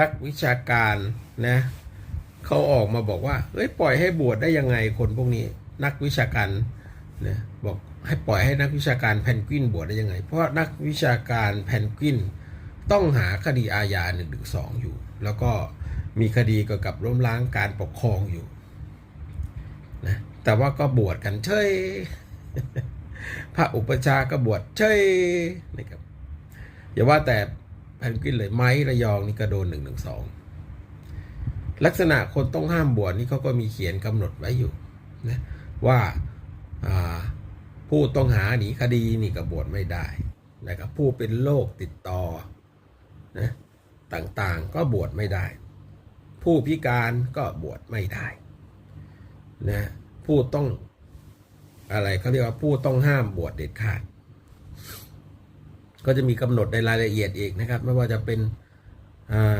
นักวิชาการนะเขาออกมาบอกว่าเอ้ยปล่อยให้บวชได้ยังไงคนพวกนี้ นักวิชาการนะบอกให้ปล่อยให้นักวิชาการแพนกวินบวชได้ยังไง เพราะนักวิชาการแพนกวินต้องหาคดีอาญาหนึ่งถึงสองอยู่ แล้วก็มีคดีเกี่ยวกับล้มล้างการปกครองอยู่นะแต่ว่าก็บวชกันเฉยพระอุปชาก็บวชเฉยนะครับอย่าว่าแต่ แพนกวินเลยไม้ระยองนี่ก็โดนหนึ่งหนึ่งสองลักษณะคนต้องห้ามบวชนี่เขาก็มีเขียนกำหนดไว้อยู่นะว่าอ่าผู้ต้องหาหนีคดีนี่ก็บวชไม่ได้นะครับผู้เป็นโรคติดต่อนะต่างๆก็บวชไม่ได้ ผู้พิการก็บวชไม่ได้นะผู้ต้องอะไรเขาเรียกว่าผู้ต้องห้ามบวชเด็ดขาด ก็จะมีกำหนดในรายละเอียดอีกนะครับ ไม่ว่าจะเป็นอ่า